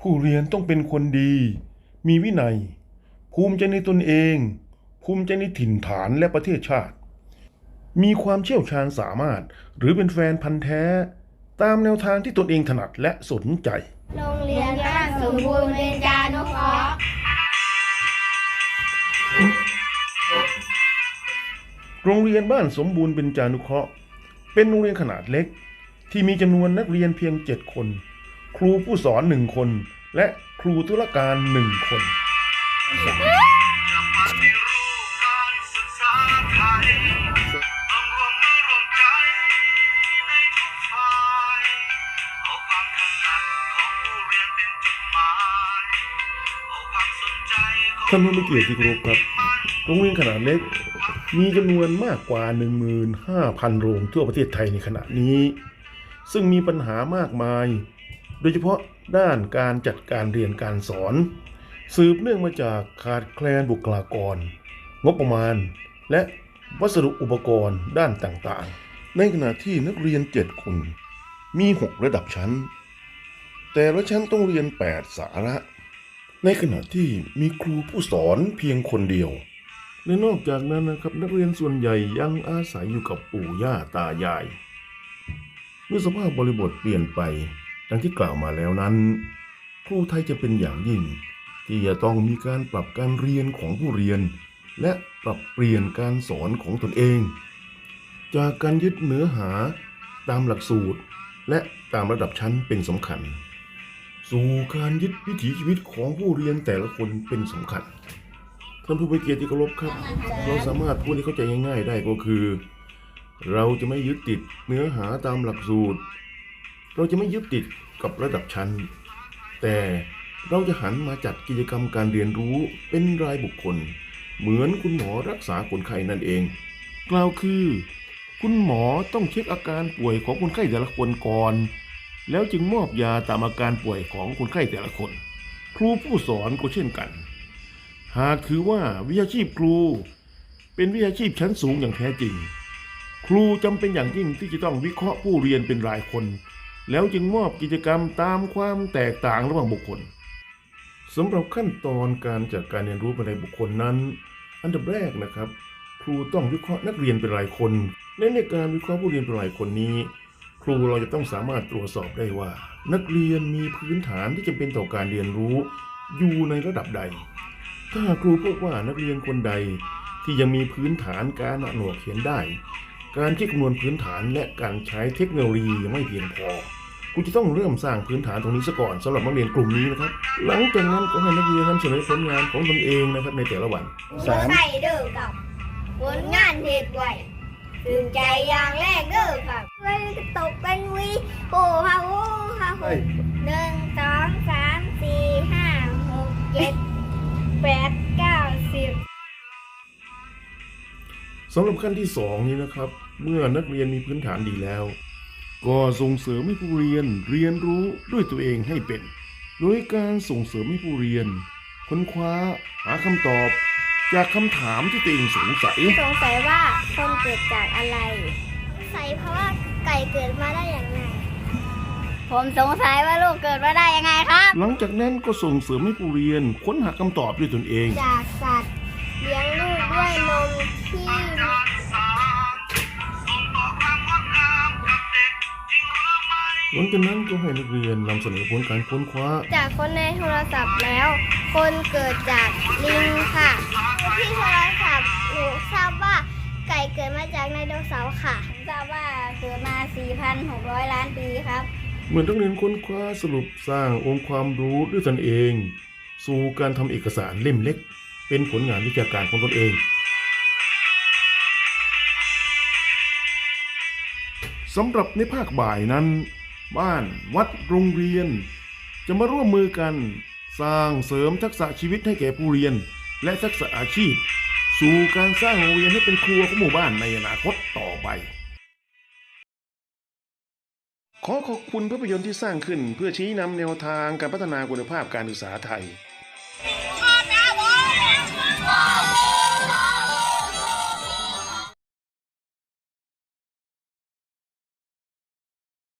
ผู้เรียนต้องเป็นคนดี มีวินัย ภูมิใจในตนเอง ภูมิใจในถิ่นฐานและประเทศชาติ มีความเชี่ยวชาญสามารถ หรือเป็นแฟนพันธ์แท้ ตามแนวทางที่ตนเองถนัดและสนใจ โรงเรียนบ้านสมบูรณ์เบญจานุเคราะห์โรงเรียนบ้านสมบูรณ์เป็นจานุเคราะห์ เป็นโรงเรียนขนาดเล็ก ที่มีจำนวนนักเรียนเพียง 7 คน ครูผู้สอนหนึ่งคน และครูธุรการหนึ่งคนปฏิรูปการศึกษาไทยต้องร่วมมือร่วมใจในทุกฝ่ายเอาความถนัดของผู้เรียนเป็นจุดหมายเอาความสนใจของท่านผู้มีเกียรติที่เคารพครับ โรงเรียนขนาดเล็ก มีจำนวนมากกว่า 15,000 โรงทั่วประเทศไทยในขณะนี้ ซึ่งมีปัญหามากมาย โดยเฉพาะด้านการจัดการเรียนการสอน สืบเนื่องมาจากขาดแคลนบุคลากร งบประมาณ และวัสดุอุปกรณ์ด้านต่างๆ ในขณะที่นักเรียน 7 คน มี 6 ระดับชั้น แต่ละชั้นต้องเรียน 8 สาระ ในขณะที่มีครูผู้สอนเพียงคนเดียว และนอกจากนั้นนะครับนักเรียนส่วนใหญ่ยังอาศัยอยู่กับปู่ย่าตายายเมื่อสภาพบริบทเปลี่ยนไป ดังที่กล่าวมาแล้วนั้น ครูไทยจะเป็นอย่างยิ่ง ที่จะต้องมีการปรับการเรียนของผู้เรียน และปรับเปลี่ยนการสอนของตนเอง จากการยึดเนื้อหาตามหลักสูตร และตามระดับชั้นเป็นสำคัญ สู่การยึดวิถีชีวิตของผู้เรียนแต่ละคนเป็นสำคัญท่านผู้มีเกียรติที่เคารพครับ เราสามารถพูดให้เข้าใจง่าย ๆ ได้ก็คือ เราจะไม่ยึดติดเนื้อหาตามหลักสูตร เราจะไม่ยึดติดกับระดับชั้น แต่เราจะหันมาจัดกิจกรรมการเรียนรู้เป็นรายบุคคล เหมือนคุณหมอรักษาคนไข้นั่นเอง กล่าวคือ คุณหมอต้องเช็คอาการป่วยของคนไข้แต่ละคนก่อน แล้วจึงมอบยาตามอาการป่วยของคนไข้แต่ละคน ครูผู้สอนก็เช่นกัน หากถือว่าวิชาชีพครู เป็นวิชาชีพชั้นสูงอย่างแท้จริง ครูจำเป็นอย่างยิ่งที่จะต้องวิเคราะห์ผู้เรียนเป็นรายคน แล้วจึงมอบกิจกรรมตามความแตกต่างระหว่างบุคคลสำหรับขั้นตอนการจัดการเรียนรู้ภายในบุคคลนั้น อันดับแรกนะครับ ครูต้องวิเคราะห์นักเรียนเป็นรายคนและในการวิเคราะห์ผู้เรียนเป็นรายคนนี้ ครูเราจะต้องสามารถตรวจสอบได้ว่า นักเรียนมีพื้นฐานที่จำเป็นต่อการเรียนรู้ อยู่ในระดับใด ถ้าครูพบว่านักเรียนคนใดที่ยังมีพื้นฐานการอ่านออกเขียนได้ การคิดคำนวณพื้นฐานและการใช้เทคโนโลยียังไม่เพียงพอ ครูจะต้องเริ่มสร้างพื้นฐานตรงนี้ซะก่อนสำหรับนักเรียนกลุ่มนี้นะครับ หลังจากนั้นก็ให้นักเรียนนำเสนอผลงานของตนเองนะครับในแต่ละวันสามใส่เด้อกับผลงานเหตุไว้ตื่นใจอย่างแรกเด้อครับเพื่อนตกเป็นวีโอ้ฮาโอ้ฮาโหหนึ่งสองสามสี่ห้าหกเจ็ดแปดเก้าสิบสำหรับขั้นที่สองนี้นะครับ เมื่อนักเรียนมีพื้นฐานดีแล้ว ก็ส่งเสริมให้ผู้เรียนเรียนรู้ด้วยตัวเองให้เป็น โดยการส่งเสริมให้ผู้เรียน ค้นคว้าหาคำตอบ จากคำถามที่ตัวเองสงสัย สงสัยว่าคนเกิดจากอะไรสงสัยเพราะว่าไก่เกิดมาได้อย่างไรผมสงสัยว่าลูกเกิดมาได้ยังไงครับ หลังจากนั้นก็ส่งเสริมให้ผู้เรียนค้นหาคำตอบด้วยตนเอง จากสัตว์เลี้ยงลูกด้วยนมที่ หลังจากนั้นก็ให้นักเรียนนำเสนอผลการค้นคว้า จากคนในโทรศัพท์แล้ว คนเกิดจากลิงค่ะที่โทรศัพท์หนูทราบว่าไก่เกิดมาจากไดโนเสาร์ค่ะทราบว่าเกิดมา 4,600 ล้านปีครับ เหมือนนักเรียนค้นคว้าสรุปสร้างองค์ความรู้ด้วยตนเอง สู่การทำเอกสารเล่มเล็ก เป็นผลงานวิชาการของตนเองสำหรับในภาคบ่ายนั้น บ้านวัดโรงเรียน จะมาร่วมมือกัน สร้างเสริมทักษะชีวิตให้แก่ผู้เรียน และทักษะอาชีพ สู่การสร้างโรงเรียนให้เป็นครัวของหมู่บ้านในอนาคตต่อไป ขอขอบคุณภาพยนตร์ที่สร้างขึ้นเพื่อชี้นำแนวทางการพัฒนาคุณภาพการศึกษาไทย